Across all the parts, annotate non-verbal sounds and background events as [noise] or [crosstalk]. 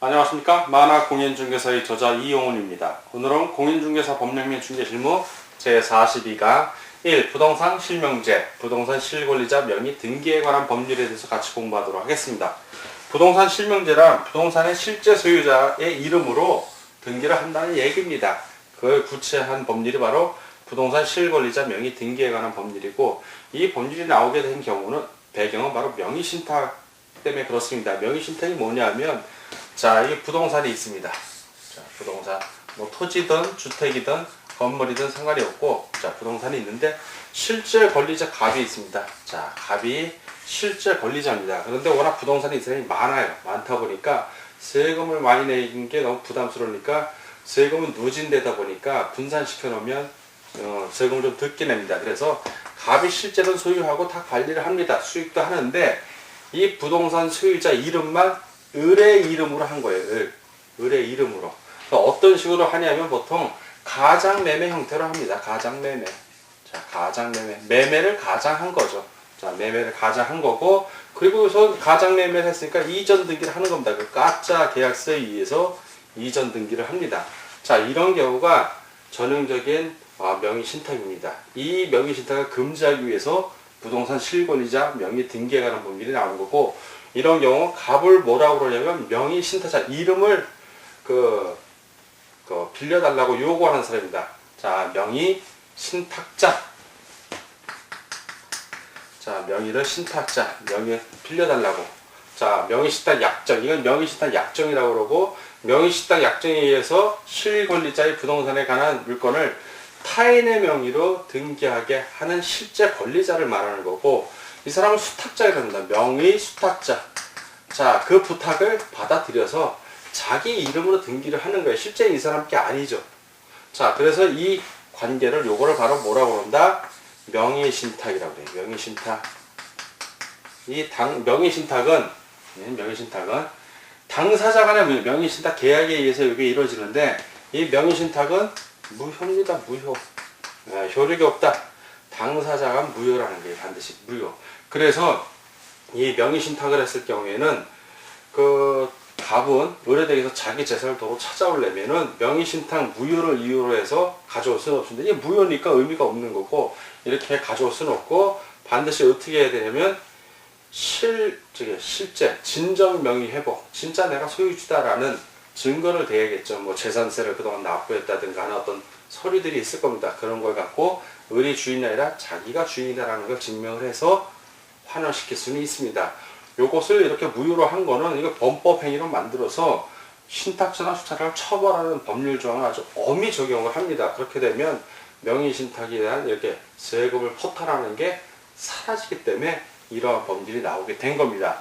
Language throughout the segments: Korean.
안녕하십니까 만화 공인중개사의 저자 이용훈입니다. 오늘은 공인중개사 법령 및 중개실무 제42강 1. 부동산 실명제, 부동산 실권리자 명의 등기에 관한 법률에 대해서 같이 공부하도록 하겠습니다. 부동산 실명제란 부동산의 실제 소유자의 이름으로 등기를 한다는 얘기입니다. 그걸 구체한 법률이 바로 부동산 실권리자 명의 등기에 관한 법률이고 이 법률이 나오게 된 경우는 배경은 바로 명의신탁 때문에 그렇습니다. 명의신탁이 뭐냐면 자, 이 부동산이 있습니다. 자, 부동산. 뭐 토지든 주택이든 건물이든 상관이 없고 자, 부동산이 있는데 실제 권리자 갑이 있습니다. 자, 갑이 실제 권리자입니다. 그런데 워낙 부동산이 이 사람이 많아요. 많다 보니까 세금을 많이 내는 게 너무 부담스러우니까 세금은 누진되다 보니까 분산시켜 놓으면 어, 세금을 좀 적게 냅니다. 그래서 갑이 실제로 소유하고 다 관리를 합니다. 수익도 하는데 이 부동산 소유자 이름만 을의 이름으로 한 거예요. 을. 을의 이름으로. 어떤 식으로 하냐면 보통 가장 매매 형태로 합니다. 가장 매매. 자, 가장 매매. 매매를 가장 한 거죠. 자, 매매를 가장 한 거고, 그리고 우선 가장 매매를 했으니까 이전 등기를 하는 겁니다. 그 가짜 계약서에 의해서 이전 등기를 합니다. 자, 이런 경우가 전형적인 아, 명의 신탁입니다. 이 명의 신탁을 금지하기 위해서 부동산 실권이자 명의 등기에 관한 법률이 나오는 거고, 이런 경우 갑을 뭐라고 그러냐면 명의 신탁자 이름을 그, 그 빌려달라고 요구하는 사람입니다. 자, 명의 신탁자. 자, 명의를 신탁자, 명의 빌려달라고. 자, 명의신탁 약정. 이건 명의신탁 약정이라고 그러고, 명의신탁 약정에 의해서 실권리자의 부동산에 관한 물건을 타인의 명의로 등기하게 하는 실제 권리자를 말하는 거고, 이 사람은 수탁자이랍니다. 명의 수탁자. 자, 그 부탁을 받아들여서 자기 이름으로 등기를 하는 거예요. 실제 이 사람 게 아니죠. 자, 그래서 이 관계를 요거를 바로 뭐라고 그런다? 명의신탁이라고 그래요. 명의신탁. 이 당, 명의신탁은, 네, 명의신탁은 당사자 간의 명의신탁 계약에 의해서 이게 이루어지는데 이 명의신탁은 무효입니다. 무효. 네, 효력이 없다. 당사자가 무효라는 게 반드시 무효. 그래서 이 명의신탁을 했을 경우에는 그 갑은 의뢰대에서 자기 재산을 도로 찾아오려면은 명의신탁 무효를 이유로 해서 가져올 수는 없습니다. 이게 무효니까 의미가 없는 거고 이렇게 가져올 수는 없고 반드시 어떻게 해야 되냐면 실, 저기 실제 진정 명의 회복, 진짜 내가 소유주다라는 증거를 대야겠죠. 뭐 재산세를 그동안 납부했다든가 하는 어떤 서류들이 있을 겁니다. 그런 걸 갖고 의리 주인이 아니라 자기가 주인이라는 걸 증명을 해서 환원시킬 수는 있습니다. 요것을 이렇게 무효로 한 거는 이거 범법 행위로 만들어서 신탁자나 수탁을 처벌하는 법률 조항을 아주 엄히 적용을 합니다. 그렇게 되면 명의 신탁에 대한 이렇게 세금을 포탈하는 게 사라지기 때문에 이러한 법률이 나오게 된 겁니다.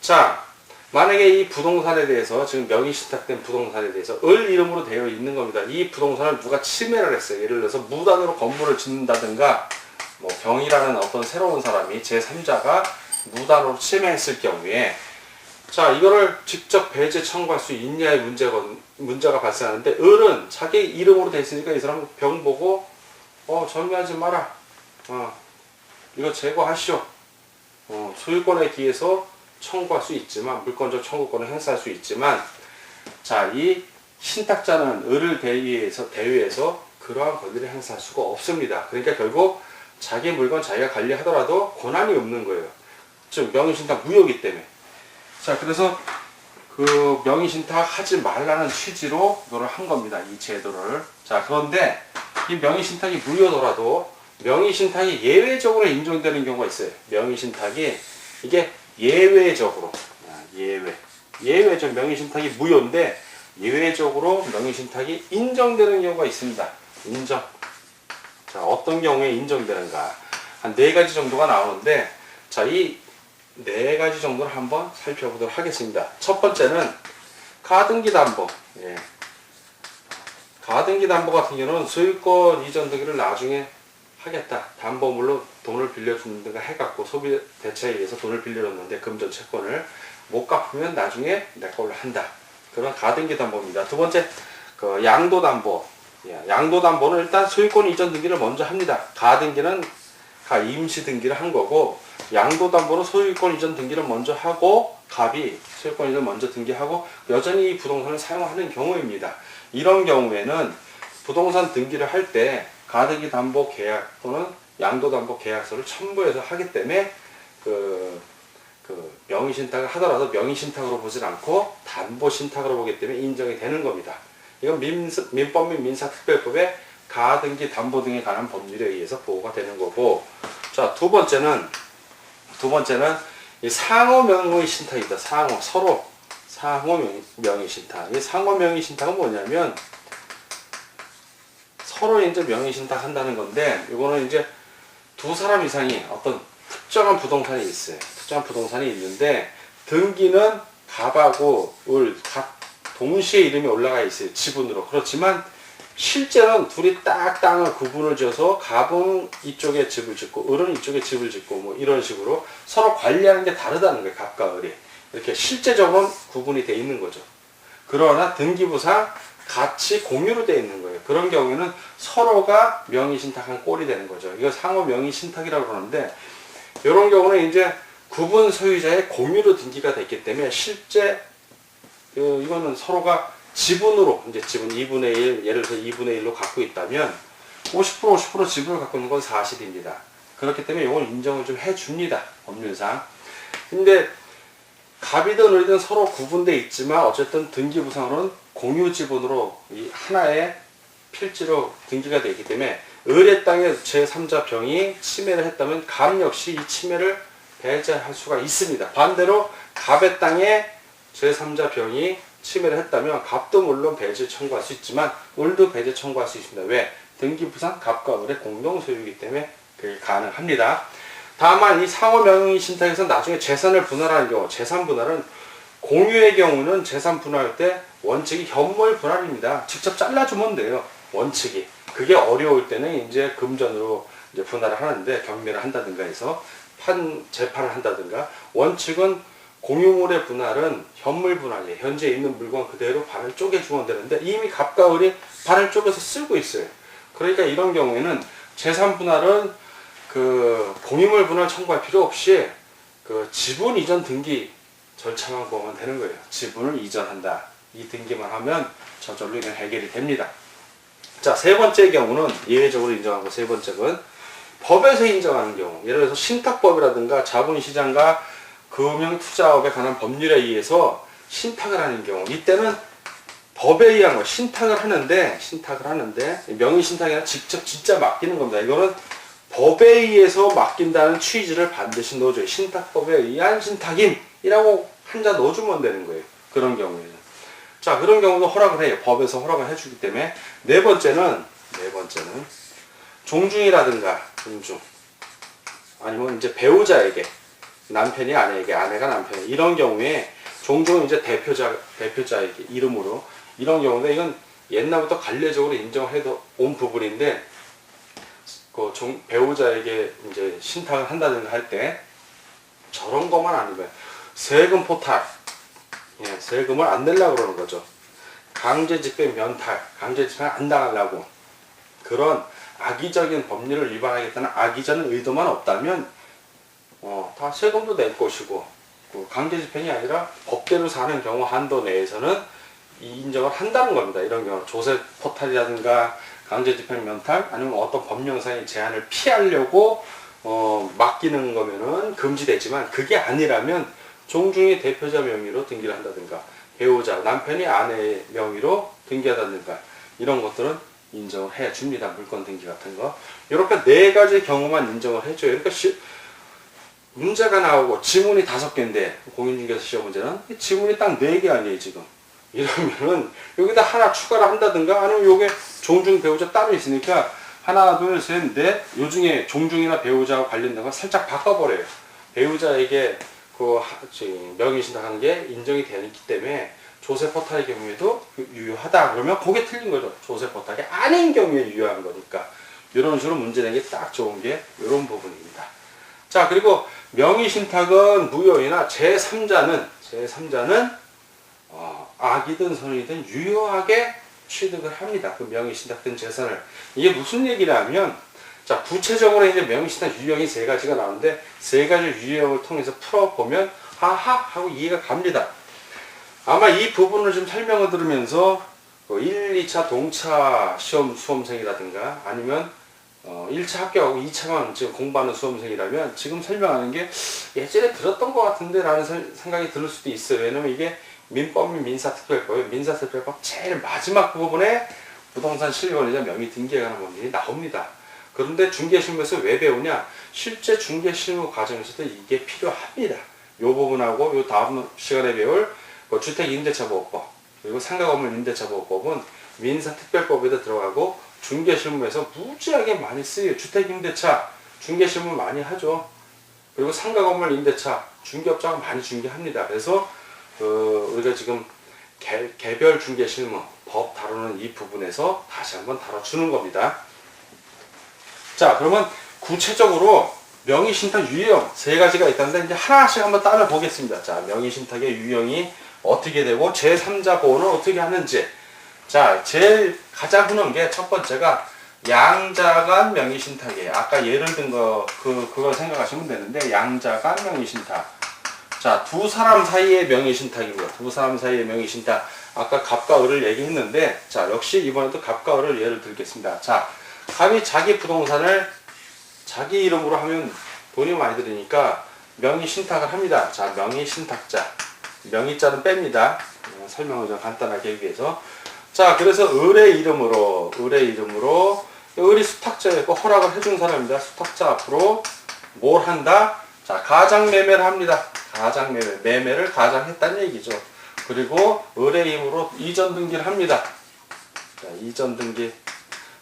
자, 만약에 이 부동산에 대해서 지금 명의 신탁된 부동산에 대해서 을 이름으로 되어 있는 겁니다. 이 부동산을 누가 침해를 했어요. 예를 들어서 무단으로 건물을 짓는다든가 뭐 경이라는 어떤 새로운 사람이 제3자가 무단으로 침해했을 경우에 자 이거를 직접 배제 청구할 수 있냐의 문제가 문제가 발생하는데 을은 자기 이름으로 돼 있으니까 이 사람 병 보고 어 정리하지 마라 어 이거 제거하시오 어, 소유권에 기해서 청구할 수 있지만 물권적 청구권을 행사할 수 있지만 자이 신탁자는 을을 대위해서 대위해서 그러한 권리를 행사할 수가 없습니다. 그러니까 결국 자기 물건 자기가 관리하더라도 권한이 없는 거예요. 즉 명의신탁 무효이기 때문에. 자 그래서 그 명의신탁 하지 말라는 취지로 이거를 한 겁니다. 이 제도를. 자 그런데 이 명의신탁이 무효더라도 명의신탁이 예외적으로 인정되는 경우가 있어요. 명의신탁이 이게 예외적으로 아, 예외 예외적 명의신탁이 무효인데 예외적으로 명의신탁이 인정되는 경우가 있습니다. 인정. 자, 어떤 경우에 인정되는가? 한 네 가지 정도가 나오는데, 자, 이 네 가지 정도를 한번 살펴보도록 하겠습니다. 첫 번째는 가등기 담보. 예. 가등기 담보 같은 경우는 소유권 이전 등기를 나중에 하겠다. 담보물로 돈을 빌려주는 데가 해갖고 소비 대체에 의해서 돈을 빌려줬는데 금전 채권을 못 갚으면 나중에 내 걸로 한다. 그런 가등기 담보입니다. 두 번째, 그 양도 담보. 예, 양도 담보는 일단 소유권 이전 등기를 먼저 합니다. 가등기는 가 임시 등기를 한 거고 양도담보로 소유권 이전 등기를 먼저 하고 갑이 소유권 이전 먼저 등기하고 여전히 이 부동산을 사용하는 경우입니다. 이런 경우에는 부동산 등기를 할 때 가등기 담보 계약 또는 양도담보 계약서를 첨부해서 하기 때문에 그, 그 명의신탁을 하더라도 명의신탁으로 보질 않고 담보신탁으로 보기 때문에 인정이 되는 겁니다. 이건 민, 민법 및 민사특별법의 가등기 담보 등에 관한 법률에 의해서 보호가 되는 거고 자 두 번째는 두 번째는 이 상호 명의 신탁이다. 상호 서로 상호 명의, 신탁. 이 상호 명의 신탁은 뭐냐면 서로 이제 명의 신탁 한다는 건데 이거는 이제 두 사람 이상이 어떤 특정한 부동산이 있어요. 특정한 부동산이 있는데 등기는 갑하고 을각 동시에 이름이 올라가 있어요. 지분으로. 그렇지만 실제는 둘이 딱 땅을 구분을 지어서 갑은 이쪽에 집을 짓고 을은 이쪽에 집을 짓고 뭐 이런 식으로 서로 관리하는 게 다르다는 거예요. 갑과 을이. 이렇게 실제적으로는 구분이 돼 있는 거죠. 그러나 등기부상 같이 공유로 되어 있는 거예요. 그런 경우에는 서로가 명의신탁한 꼴이 되는 거죠. 이거 상호 명의신탁이라고 그러는데 이런 경우는 이제 구분 소유자의 공유로 등기가 됐기 때문에 실제 어, 이거는 서로가 지분으로 이제 지분 2분의 1 예를 들어서 2분의 1로 갖고 있다면 50% 50% 지분을 갖고 있는 건 사실입니다. 그렇기 때문에 이걸 인정을 좀 해줍니다. 법률상. 근데 갑이든 을이든 서로 구분돼 있지만 어쨌든 등기부상으로는 공유 지분으로 이 하나의 필지로 등기가 되기 때문에 을의 땅에 제3자 병이 침해를 했다면 갑 역시 이 침해를 배제할 수가 있습니다. 반대로 갑의 땅에 제3자 병이 침해를 했다면 갑도 물론 배제 청구할 수 있지만 을도 배제 청구할 수 있습니다. 왜? 등기부상 갑과 을의 공동 소유이기 때문에 그게 가능합니다. 다만 이 상호 명의 신탁에서 나중에 재산을 분할하는 경우 재산 분할은 공유의 경우는 재산 분할할 때 원칙이 현물 분할입니다. 직접 잘라주면 돼요. 원칙이. 그게 어려울 때는 이제 금전으로 이제 분할을 하는데 경매를 한다든가 해서 판 재판을 한다든가 원칙은 공유물의 분할은 현물 분할이에요. 현재 있는 물건 그대로 반을 쪼개 주면 되는데 이미 갑과 을이 반을 쪼개서 쓰고 있어요. 그러니까 이런 경우에는 재산 분할은 그 공유물 분할 청구할 필요 없이 그 지분 이전 등기 절차만 보면 되는 거예요. 지분을 이전한다. 이 등기만 하면 저절로 이건 해결이 됩니다. 자, 세 번째 경우는 예외적으로 인정하고 세 번째는 법에서 인정하는 경우. 예를 들어서 신탁법이라든가 자본시장과 금융 투자업에 관한 법률에 의해서 신탁을 하는 경우. 이때는 법에 의한 거 신탁을 하는데 신탁을 하는데 명의 신탁이 아니라 직접 진짜 맡기는 겁니다. 이거는 법에 의해서 맡긴다는 취지를 반드시 넣어줘요. 신탁법에 의한 신탁임이라고 한자 넣어주면 되는 거예요. 그런 경우에는. 자, 그런 경우도 허락을 해요. 법에서 허락을 해주기 때문에. 네 번째는, 네 번째는, 종중이라든가, 종중. 아니면 이제 배우자에게, 남편이 아내에게, 아내가 남편에게, 이런 경우에, 종중은 이제 대표자, 대표자에게, 이름으로. 이런 경우인데, 이건 옛날부터 관례적으로 인정해도 온 부분인데, 그 종, 배우자에게 이제 신탁을 한다든가 할 때, 저런 것만 아니면, 세금 포탈, 예, 세금을 안 내려고 그러는 거죠. 강제 집행 면탈, 강제 집행 안 당하려고 그런 악의적인 법률을 위반하겠다는 악의적인 의도만 없다면 어, 다 세금도 낼 것이고 그 강제 집행이 아니라 법대로 사는 경우 한도 내에서는 이 인정을 한다는 겁니다. 이런 경우 조세 포탈이라든가 강제 집행 면탈 아니면 어떤 법령상의 제한을 피하려고 어, 맡기는 거면은 금지되지만 그게 아니라면 종중이 대표자 명의로 등기를 한다든가 배우자 남편이 아내의 명의로 등기한다든가 이런 것들은 인정을 해 줍니다. 물건 등기 같은 거. 이렇게 네 가지 경우만 인정을 해줘요. 그러니까 시, 문제가 나오고 지문이 다섯 개인데 공인중개사 시험 문제는 이 지문이 딱 네 개 아니에요 지금. 이러면은 여기다 하나 추가를 한다든가 아니면 요게 종중 배우자 따로 있으니까 하나 둘셋넷 요중에 종중이나 배우자와 관련된 거 살짝 바꿔버려요. 배우자에게 그 명의신탁하는 게 인정이 되기 때문에 조세 포탈의 경우에도 그 유효하다. 그러면 그게 틀린 거죠. 조세 포탈이 아닌 경우에 유효한 거니까. 이런 식으로 문제 내기 딱 좋은 게 이런 부분입니다. 자 그리고 명의신탁은 무효이나 제3자는 제3자는 어, 악이든 선이든 유효하게 취득을 합니다 그 명의신탁된 재산을 이게 무슨 얘기냐면 자, 구체적으로 이제 명시나 유형이 세 가지가 나오는데 세 가지 유형을 통해서 풀어보면 아하 하고 이해가 갑니다. 아마 이 부분을 좀 설명을 들으면서 그 1, 2차 동차 시험 수험생이라든가 아니면 어, 1차 합격하고 2차만 지금 공부하는 수험생이라면 지금 설명하는 게 예전에 들었던 것 같은데 라는 설- 생각이 들 수도 있어요. 왜냐면 이게 민법이 민사특별법이에요. 민사특별법 제일 마지막 부분에 부동산 실권이자 명의 등기에 관한 법률이 나옵니다. 그런데 중개실무에서 왜 배우냐? 실제 중개실무 과정에서도 이게 필요합니다. 요 부분하고 요 다음 시간에 배울 그 주택임대차보호법 그리고 상가건물 임대차보호법은 민사특별법에도 들어가고 중개실무에서 무지하게 많이 쓰여요. 주택임대차 중개실무 많이 하죠. 그리고 상가 건물 임대차 중개업자가 많이 중개합니다. 그래서 어, 우리가 지금 개, 개별 중개 실무 법 다루는 이 부분에서 다시 한번 다뤄주는 겁니다. 자, 그러면 구체적으로 명의신탁 유형 세 가지가 있다는데 이제 하나씩 한번 따라 보겠습니다. 자, 명의신탁의 유형이 어떻게 되고 제3자 보호는 어떻게 하는지. 자, 제일 가장 흔한 게 첫 번째가 양자간 명의신탁이에요. 아까 예를 든 거, 그, 그걸 생각하시면 되는데, 양자간 명의신탁. 자, 두 사람 사이의 명의신탁이고요. 두 사람 사이의 명의신탁. 아까 갑과 을을 얘기했는데, 자, 역시 이번에도 갑과 을을 예를 들겠습니다. 자, 갑이 자기 부동산을 자기 이름으로 하면 돈이 많이 들으니까 명의신탁을 합니다. 자, 명의신탁자. 명의자는 뺍니다. 어, 설명을 좀 간단하게 위해서. 자, 그래서 을의 이름으로, 을의 이름으로, 을이 수탁자였고 허락을 해준 사람입니다. 수탁자 앞으로 뭘 한다? 자, 가장 매매를 합니다. 가장 매매. 매매를 가장 했다는 얘기죠. 그리고 을의 힘으로 이전 등기를 합니다. 자, 이전 등기.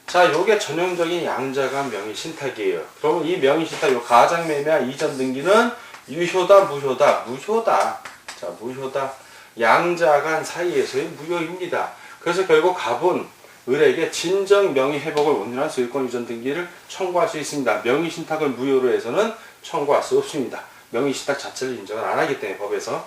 자, 요게 전형적인 양자간 명의 신탁이에요. 그러면 이 명의 신탁, 요 가장 매매와 이전 등기는 유효다, 무효다, 무효다. 자, 무효다. 양자간 사이에서의 무효입니다. 그래서 결국 갑은 을에게 진정 명의 회복을 원인한 소유권 이전 등기를 청구할 수 있습니다. 명의 신탁을 무효로 해서는 청구할 수 없습니다. 명의 신탁 자체를 인정을 안 하기 때문에 법에서.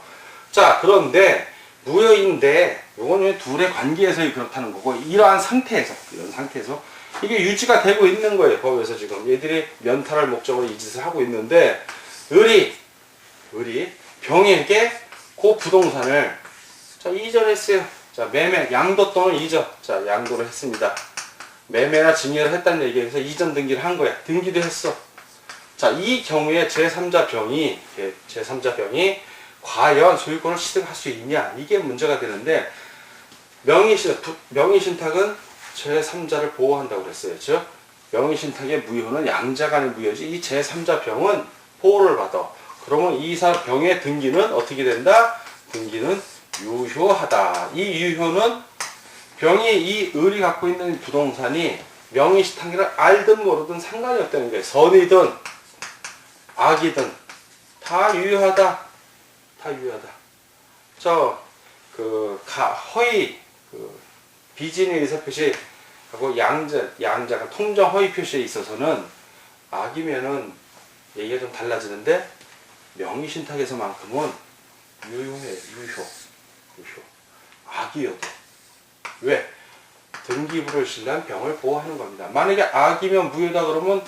자, 그런데 무효인데 왜 둘의 관계에서 그렇다는 거고 이러한 상태에서 이런 상태에서 이게 유지가 되고 있는 거예요 법에서 지금 얘들이 면탈할 목적으로 이 짓을 하고 있는데 을이 을이 병에게 그 부동산을 자 이전했어요 자 매매 양도 또는 이전. 자 양도를 했습니다. 매매나 증여를 했다는 얘기에 서 이전 등기를 한 거야. 등기도 했어. 자 이 경우에 제3자 병이 예, 제3자 병이 과연 소유권을 취득할 수 있냐? 이게 문제가 되는데 명의신 부- 명의신탁은 제3자를 보호한다고 그랬어요. 즉 명의신탁의 무효는 양자 간의 무효지 이 제3자 병은 보호를 받아. 그러면 이사 병의 등기는 어떻게 된다? 등기는 유효하다. 이 유효는 병이 이 을이 갖고 있는 부동산이 명의신탁이를 알든 모르든 상관이 없다는 거예요. 선이든 악이든 다 유효하다. 다 유효하다. 저, 그, 가, 허위, 그, 비진의 의사 표시하고 양자, 양자가 통정 허위 표시에 있어서는 악이면은 얘기가 좀 달라지는데 명의신탁에서만큼은 유효해, 유효. 유효. 악이어도. 왜? 등기부를 신란 병을 보호하는 겁니다. 만약에 악이면 무효다 그러면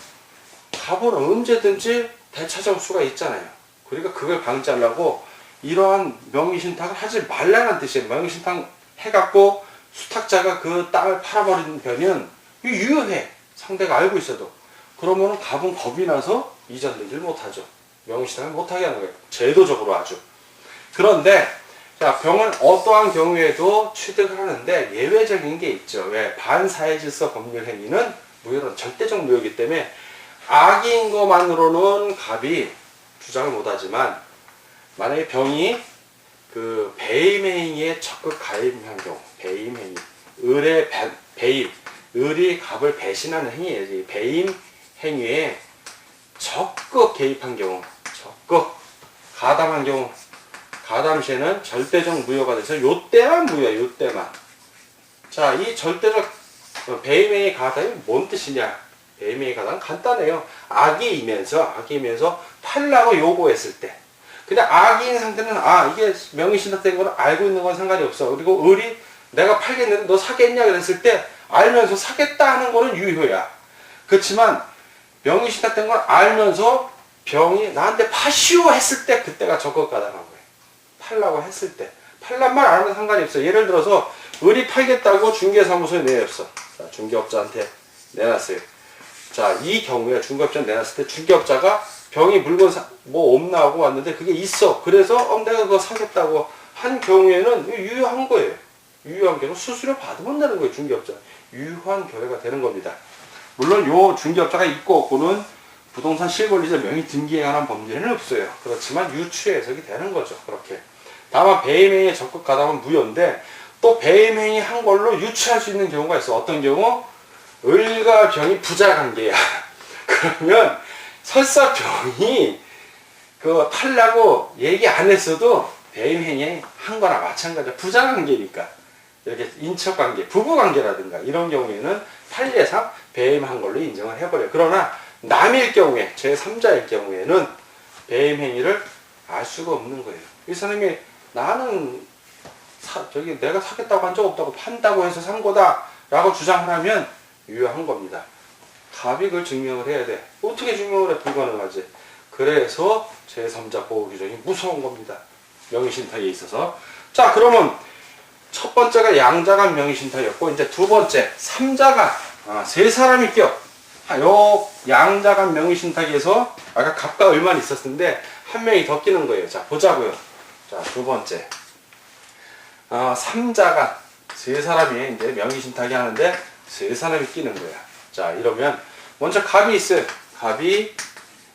갑은 언제든지 되찾아올 수가 있잖아요. 그러니까 그걸 방지하려고 이러한 명의신탁을 하지 말라는 뜻이에요. 명의신탁 해갖고 수탁자가 그 땅을 팔아버리는 변은 유효해. 상대가 알고 있어도. 그러면 갑은 겁이 나서 이전 등기를 못하죠. 명의신탁을 못하게 하는 거예요. 제도적으로 아주. 그런데 자, 병은 어떠한 경우에도 취득을 하는데 예외적인 게 있죠. 왜? 반사회질서 법률 행위는 무효는 절대적 무효이기 때문에 악인 것만으로는 갑이 주장을 못하지만 만약에 병이 그 배임 행위에 적극 가입한 경우, 배임 행위, 을의 배, 배임, 을이 갑을 배신하는 행위예요. 이 배임 행위에 적극 개입한 경우, 적극 가담한 경우, 가담 시에는 절대적 무효가 돼서 요때만 무효야, 요때만. 자, 이 절대적 어, 배임행위 가담이 뭔 뜻이냐? 배임행위 가담 간단해요. 악이면서 악이면서 팔라고 요구했을 때. 근데 악인 상태는 아 이게 명의신탁된 거는 알고 있는 건 상관이 없어. 그리고 을이 내가 팔겠는데 너 사겠냐 그랬을 때 알면서 사겠다 하는 거는 유효야. 그렇지만 명의신탁 된 걸 알면서 병이 나한테 파시오 했을 때 그때가 적극 거예요. 팔라고 했을 때. 팔란 말 안 하면 상관이 없어요. 예를 들어서 을이 팔겠다고 중개사무소에 내었어. 자, 중개업자한테 내놨어요. 자, 이 경우에 중개업자 내놨을 때 중개업자가 병이 물건 사, 뭐 없나 하고 왔는데 그게 있어. 그래서 어, 내가 그거 사겠다고 한 경우에는 유효한 거예요. 유효한 경우 수수료 받으면 되는 거예요. 중개업자. 유효한 결례가 되는 겁니다. 물론 요 중개업자가 있고 없고는 부동산 실권리자 명의 등기에 관한 범죄는 없어요. 그렇지만 유추 해석이 되는 거죠. 그렇게. 다만 배임행위에 적극 가담은 무효인데 또 배임행위 한 걸로 유추할 수 있는 경우가 있어. 어떤 경우? 을과 병이 부자 관계야. [laughs] 그러면 설사 병이 그 팔라고 얘기 안 했어도 배임행위 한 거나 마찬가지야. 부자 관계니까. 이렇게 인척 관계, 부부 관계라든가 이런 경우에는 판례상 배임한 걸로 인정을 해버려요. 그러나 남일 경우에, 제3자일 경우에는 배임 행위를 알 수가 없는 거예요. 이 사람이 나는 사, 저기 내가 사겠다고 한 적 없다고 판다고 해서 산 거다라고 주장을 하면 유효한 겁니다. 그걸 증명을 해야 돼. 어떻게 증명을 해? 불가능하지. 그래서 제3자 보호 규정이 무서운 겁니다. 명의신탁에 있어서. 자, 그러면 첫 번째가 양자간 명의신탁이었고 이제 두 번째 삼자간 아, 세 사람이 껴. 아, 요 양자간 명의신탁에서 아까 갑과 을만 있었는데 한 명이 더 끼는 거예요. 자 보자고요. 자 두 번째 아, 삼자간 세 사람이 이제 명의신탁이 하는데 세 사람이 끼는 거야. 자 이러면 먼저 갑이 있어요. 갑이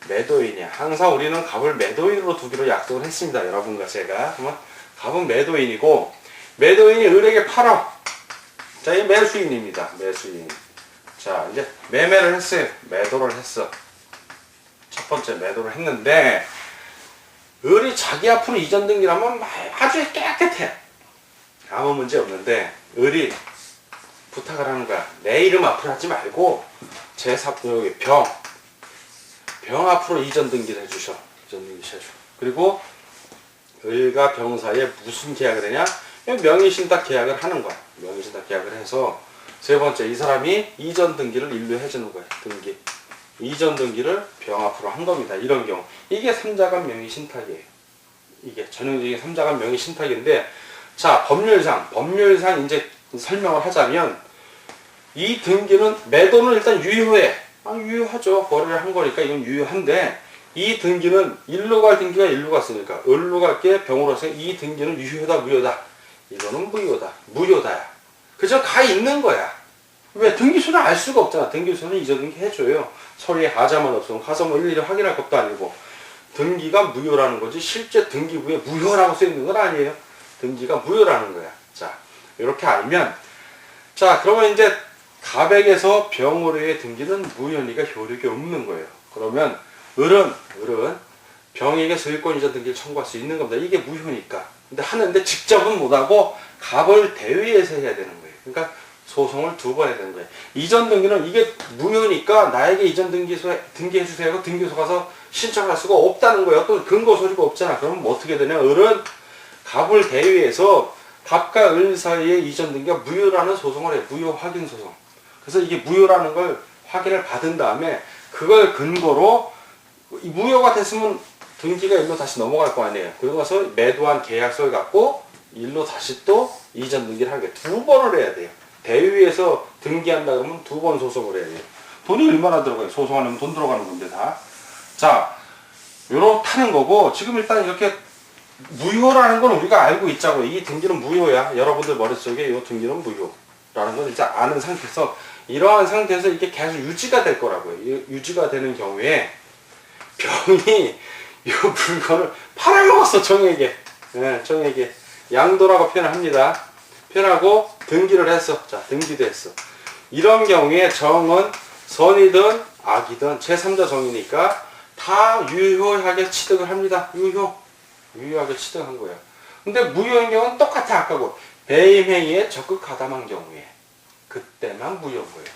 매도인이야. 항상 우리는 갑을 매도인으로 두기로 약속을 했습니다. 여러분과 제가. 그러면 갑은 매도인이고 매도인이 을에게 팔아. 자, 이 매수인입니다. 매수인. 자, 이제 매매를 했어요. 매도를 했어. 첫 번째 매도를 했는데, 을이 자기 앞으로 이전 등기라면 아주 깨끗해. 아무 문제 없는데, 을이 부탁을 하는 거야. 내 이름 앞으로 하지 말고, 제 사, 여기 병. 병 앞으로 이전 등기를 해주셔. 이전 등기 해줘. 그리고 을과 병 사이에 무슨 계약을 하냐? 명의신탁 계약을 하는 거야. 명의신탁 계약을 해서 세 번째 이 사람이 이전 등기를 일로 해주는 거야. 등기. 이전 등기를 병 앞으로 한 겁니다. 이런 경우. 이게 삼자간 명의 신탁이에요. 이게 전형적인 삼자간 명의 신탁인데 자 법률상 법률상 이제 설명을 하자면 이 등기는 매도는 일단 유효해. 아, 유효하죠. 거래를 한 거니까 이건 유효한데 이 등기는 일로 갈 등기가 일로 갔으니까 을로 갈게 병으로서 이 등기는 유효다 무효다 이거는 무효다 무효다야 그저 가 있는 거야 왜 등기소는 알 수가 없잖아 등기소는 이전 등기 해줘요 서류에 하자만 없으면 가서 뭐 일일이 확인할 것도 아니고 등기가 무효라는 거지 실제 등기부에 무효라고 써 있는 건 아니에요 등기가 무효라는 거야 자 이렇게 알면 자 그러면 이제 가백에서 병으로의 등기는 무효니까 효력이 없는 거예요 그러면 을은 을은 병에게 소유권 이전 등기를 청구할 수 있는 겁니다. 이게 무효니까. 근데 하는데 직접은 못하고 갑을 대위해서 해야 되는 거예요. 그러니까 소송을 두 번 해야 되는 거예요. 이전 등기는 이게 무효니까 나에게 이전 등기소 등기해 주세요. 등기소 가서 신청할 수가 없다는 거예요. 또 근거 소리가 없잖아. 그러면 뭐 어떻게 되냐? 을은 갑을 대위해서 갑과 을 사이에 이전 등기가 무효라는 소송을 해요. 무효 확인 소송. 그래서 이게 무효라는 걸 확인을 받은 다음에 그걸 근거로 이 무효가 됐으면 등기가 일로 다시 넘어갈 거 아니에요. 그러고 나서 매도한 계약서를 갖고 일로 다시 또 이전 등기를 하게 두 번을 해야 돼요. 대위에서 등기한다 그러면 두 번 소송을 해야 돼요. 돈이 얼마나 들어가요? 소송하려면 돈 들어가는 건데 다. 자, 요렇다는 거고 지금 일단 이렇게 무효라는 건 우리가 알고 있자고 이 등기는 무효야. 여러분들 머릿속에 이 등기는 무효라는 건 일단 아는 상태에서 이러한 상태에서 이게 계속 유지가 될 거라고요. 이- 유지가 되는 경우에 병이 이 물건을 팔아먹었어 정에게 예, 정에게 양도라고 표현합니다 표현하고 등기를 했어. 자 등기도 했어. 이런 경우에 정은 선이든 악이든 제3자 정이니까 다 유효하게 취득을 합니다. 유효. 유효하게 취득한 거야. 근데 무효인 경우는 똑같아 아까고. 배임행위에 적극 가담한 경우에. 그때만 무효인 거예요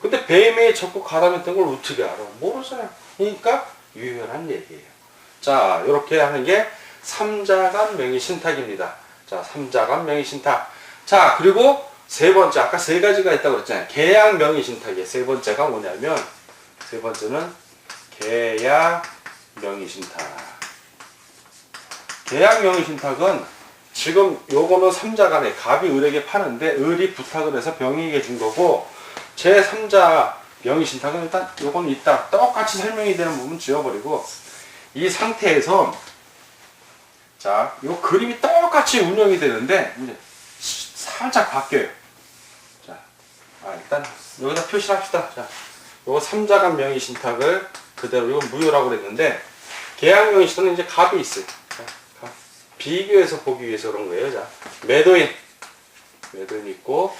근데 배임행위에 적극 가담했던 걸 어떻게 알아? 모르잖아. 그러니까 유효한 얘기예요. 자, 이렇게 하는 게 삼자간 명의 신탁입니다. 자, 삼자간 명의 신탁. 자, 그리고 세 번째, 아까 세 가지가 있다고 그랬잖아요. 계약 명의 신탁이에요. 세 번째가 뭐냐면, 세 번째는 계약 명의 신탁. 계약 명의 신탁은 지금 요거는 삼자 간에 갑이 을에게 파는데 을이 부탁을 해서 병이에게 준 거고 제 3자 명의 신탁은 일단 요거는 있다 똑같이 설명이 되는 부분 지워버리고 이 상태에서 자, 요 그림이 똑같이 운영이 되는데 살짝 바뀌어요. 자, 아, 일단 여기다 표시를 합시다. 자, 요거 삼자간 명의 신탁을 그대로 이건 무효라고 그랬는데 계약 명의 신탁은 이제 갑이 있어요. 자, 갑. 비교해서 보기 위해서 그런 거예요. 자, 매도인 매도인 있고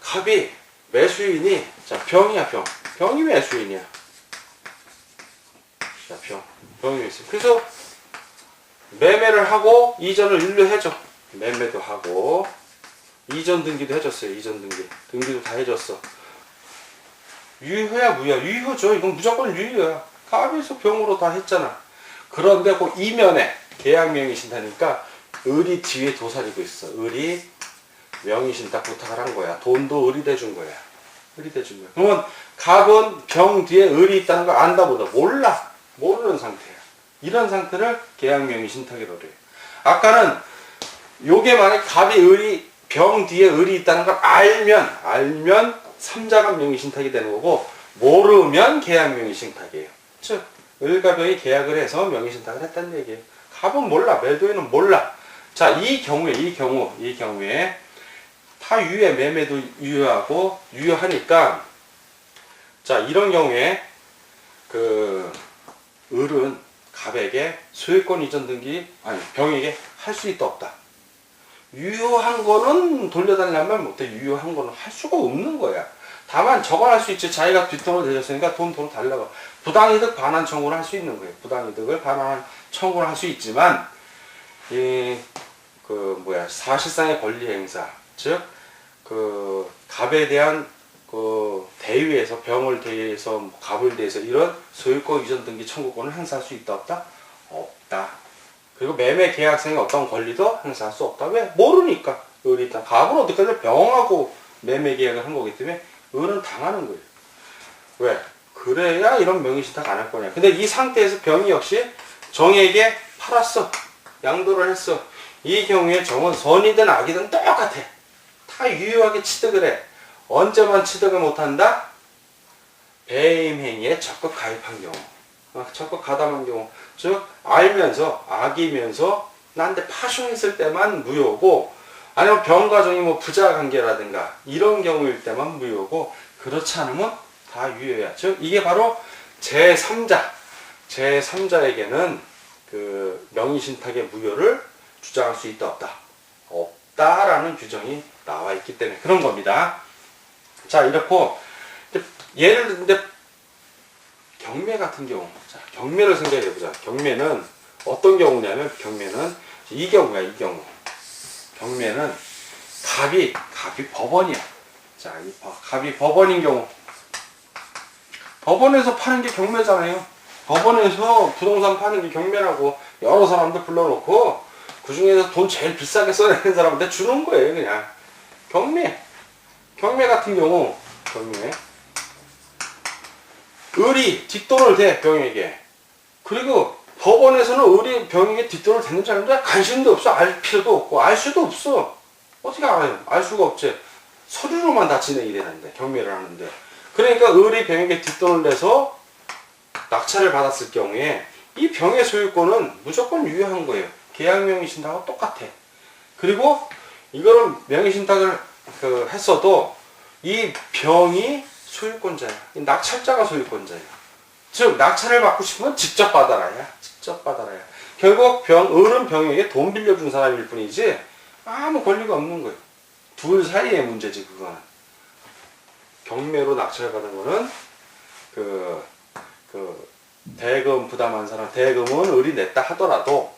갑이 매수인이 자 병이야 병 병이 매수인이야. 자 병 병이 매수인. 그래서 매매를 하고 이전을 일료해줘. 매매도 하고 이전 등기도 해줬어요. 이전 등기 등기도 다 해줬어. 유효야 무효야 유효죠. 이건 무조건 유효야. 갑에서 병으로 다 했잖아. 그런데 그 이면에 계약 명의신탁니까 을이 뒤에 도사리고 있어. 을이 명의신탁 부탁을 한 거야. 돈도 을이 대준 거야. 을이 대준 거야. 그러면 갑은 병 뒤에 을이 있다는 걸 안다 보다 몰라. 모르는 상태야. 이런 상태를 계약명의 신탁이라고 그래요. 아까는 요게 만약 갑이 을이 병 뒤에 을이 있다는 걸 알면 알면 삼자간 명의 신탁이 되는 거고 모르면 계약 명의 신탁이에요. 즉 을과 병이 계약을 해서 명의 신탁을 했다는 얘기예요. 갑은 몰라 매도인은 몰라. 자 이 경우에 이 경우 이 경우에 다 유효 매매도 유효하고 유효하니까 자 이런 경우에 그 을은 갑에게 소유권 이전 등기 아니 병에게 할 수 있다 없다. 유효한 거는 돌려달라면 못해 유효한 거는 할 수가 없는 거야. 다만 저거 할수 있지. 자기가 뒷돈을 대줬으니까 돈 돈 달라고. 부당이득 반환 청구를 할 수 있는 거예요. 부당이득을 반환 청구를 할 수 있지만 이 그 뭐야 사실상의 권리 행사 즉 그 갑에 대한 그 대위에서 병을 대위해서 뭐 갑을 대해서 이런 소유권 이전 등기 청구권을 행사할 수 있다 없다 없다 그리고 매매 계약상의 어떤 권리도 행사할 수 없다. 왜? 모르니까. 을이 일단 갑은 어떻게든 병하고 매매 계약을 한 거기 때문에 을은 당하는 거예요. 왜? 그래야 이런 명의신탁 안 할 거냐. 근데 이 상태에서 병이 역시 정에게 팔았어. 양도를 했어. 이 경우에 정은 선이든 악이든 똑같아. 다 유효하게 취득을 해. 언제만 취득을 못한다? 배임행위에 적극 가입한 경우, 어, 적극 가담한 경우, 즉 알면서 악이면서 나한테 파쇼했을 때만 무효고, 아니면 병과정이 뭐 부자 관계라든가 이런 경우일 때만 무효고, 그렇지 않으면 다 유효야. 즉 이게 바로 제 3자, 제 3자에게는 그 명의신탁의 무효를 주장할 수 있다 없다, 없다라는 규정이 나와 있기 때문에 그런 겁니다. 자, 이렇고, 예를 들는데, 경매 같은 경우. 자, 경매를 생각해 보자. 경매는 어떤 경우냐면, 경매는 이 경우야, 이 경우. 경매는 갑이, 갑이 법원이야. 자, 이 법- 갑이 법원인 경우. 법원에서 파는 게 경매잖아요. 법원에서 부동산 파는 게 경매라고 여러 사람들 불러놓고 그 중에서 돈 제일 비싸게 써내는 사람한테 주는 거예요, 그냥. 경매. 경매 같은 경우 경매 을이 뒷돈을 대 병에게. 그리고 법원에서는 을이 병에게 뒷돈을 대는 사람들 관심도 없어. 알 필요도 없고. 알 수도 없어. 어떻게 알아요? 알 수가 없지. 서류로만 다 진행이 되는데 경매를 하는데. 그러니까 을이 병에게 뒷돈을 내서 낙찰을 받았을 경우에 이 병의 소유권은 무조건 유효한 거예요. 계약 명의신탁하고 똑같아. 그리고 이거는 명의신탁을 그 했어도 이 병이 소유권자야. 이 낙찰자가 소유권자야. 즉 낙찰을 받고 싶으면 직접 받아라야. 직접 받아라야. 결국 병 을은 병에게 돈 빌려준 사람일 뿐이지 아무 권리가 없는 거예요. 둘 사이의 문제지 그거는. 경매로 낙찰받은 거는 그, 그 대금 부담한 사람 대금은 을이 냈다 하더라도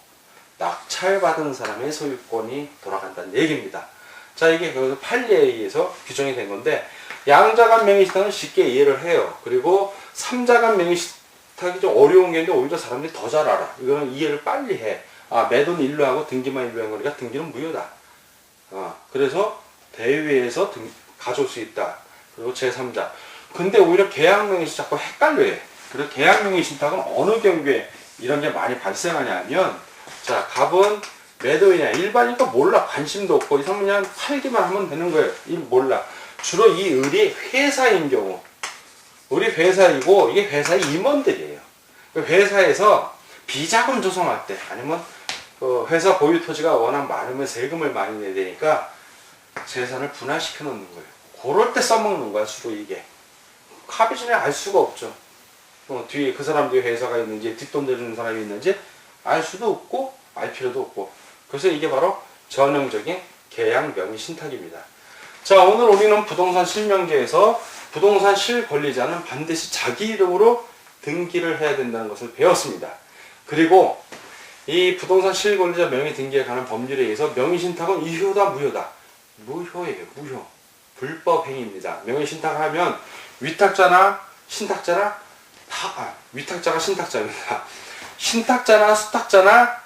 낙찰받은 사람의 소유권이 돌아간다는 얘기입니다. 자, 이게 그 판례에 의해서 규정이 된 건데, 양자간 명의신탁은 쉽게 이해를 해요. 그리고 삼자간 명의신탁이 좀 어려운 게 있는데, 오히려 사람들이 더 잘 알아. 이거는 이해를 빨리 해. 아, 매도는 일로 하고 등기만 일로 한 거니까 등기는 무효다. 아, 그래서 대위에서 등, 가져올 수 있다. 그리고 제3자. 근데 오히려 계약 명의신 자꾸 헷갈려 해. 그리고 계약 명의 신탁은 어느 경우에 이런 게 많이 발생하냐면 자 갑은 매도이냐 일반이니까 몰라 관심도 없고 이 사람은 그냥 팔기만 하면 되는 거예요. 이 몰라 주로 이 을이 회사인 경우 우리 회사이고 이게 회사의 임원들이에요. 그 회사에서 비자금 조성할 때 아니면 그 회사 보유 토지가 워낙 많으면 세금을 많이 내야 되니까 재산을 분할시켜 놓는 거예요. 그럴 때 써먹는 거야 주로 이게. 합의 전에 알 수가 없죠. 어, 뒤에 그 사람 뒤에 회사가 있는지 뒷돈 내주는 사람이 있는지 알 수도 없고 알 필요도 없고 그래서 이게 바로 전형적인 계약 명의 신탁입니다. 자 오늘 우리는 부동산 실명제에서 부동산 실권리자는 반드시 자기 이름으로 등기를 해야 된다는 것을 배웠습니다. 그리고 이 부동산 실권리자 명의 등기에 관한 법률에 의해서 명의 신탁은 유효다 무효다 무효예요 무효 불법 행위입니다. 명의 신탁을 하면 위탁자나 신탁자나 다 아, 위탁자가 신탁자입니다. 신탁자나 수탁자나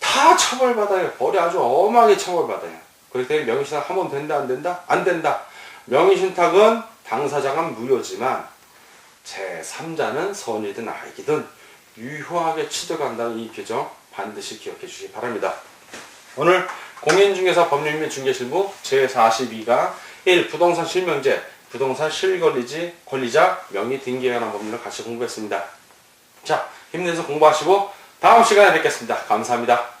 다 처벌받아요. 벌이 아주 엄하게 처벌받아요. 그렇기 때문에 명의신탁 하면 된다 안 된다? 안 된다. 명의신탁은 당사자가 무효지만 제3자는 선이든 악이든 유효하게 취득한다는 이 규정 반드시 기억해 주시기 바랍니다. 오늘 공인중개사 법률 및 중개실무 제42가 1. 부동산 실명제, 부동산 실권리지, 권리자, 명의 등기에 관한 법률을 같이 공부했습니다. 자, 힘내서 공부하시고 다음 시간에 뵙겠습니다. 감사합니다.